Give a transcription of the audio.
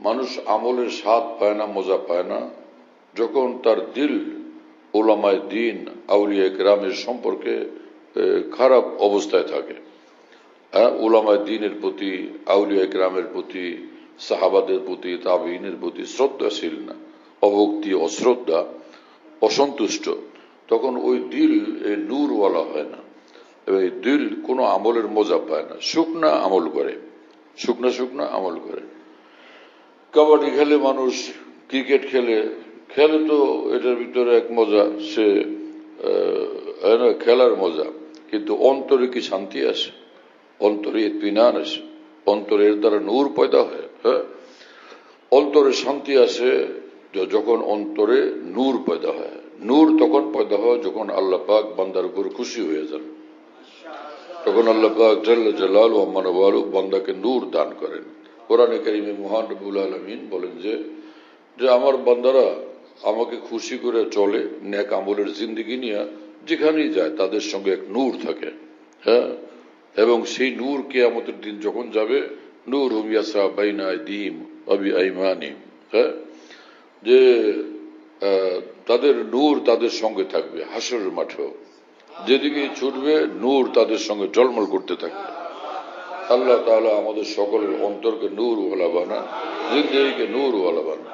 মানুষ আমলের স্বাদ পায় না, মজা পায় না। যখন তার দিল ওলামায় দিন, আউলিয়া গ্রামের সম্পর্কে খারাপ অবস্থায় থাকে। হ্যাঁ ওলামায় দিনের প্রতি, আউলিয়া গ্রামের প্রতি, সাহাবাদের প্রতি তাবিনের প্রতি শ্রদ্ধাশীল না, অভক্তি, অশ্রদ্ধা, অসন্তুষ্ট। তখন ওই দিল নূরওয়ালা হয় না। এই দিল কোনো আমলের মজা পায় না। শুকনা আমল করে। শুকনা শুকনা আমল করে। কাবাডি খেলে মানুষ ক্রিকেট খেলে খেলে তো এটার ভিতরে এক মজা, সে খেলার মজা, কিন্তু অন্তরে কি শান্তি আসে অন্তরে ইতমিনান আসে অন্তরের দ্বারা নূর পয়দা হয় হ্যাঁ? অন্তরে শান্তি আসে যখন অন্তরে নূর পয়দা হয়, নূর তখন পয়দা হয় যখন আল্লাহ পাক বান্দার উপর খুশি হয়ে যান। তখন আল্লাহ পাক জাল্লা জালাল ও মানবালু বান্দাকে নূর দান করেন। কোরআনে কারিমে মহান রবুল আলমিন বলেন যে যে আমার বান্দারা আমাকে খুশি করে চলে ন্যাক আমলের জিন্দিগি নিয়ে যেখানেই যায় তাদের সঙ্গে এক নূর থাকে হ্যাঁ? এবং সেই নূর কেয়ামতের দিন যখন যাবে, নূর হুমিয়াসা বাইনা দিম অবি আইমানিম হ্যাঁ? যে তাদের নূর তাদের সঙ্গে থাকবে হাসরের মাঠেও। যেদিকে ছুটবে, নূর তাদের সঙ্গে জলমল করতে থাকবে। আল্লাহ তাহলে আমাদের সকলের অন্তরকে নূর ওলা বানান জিন্দগিকে নূর ওলা বানান।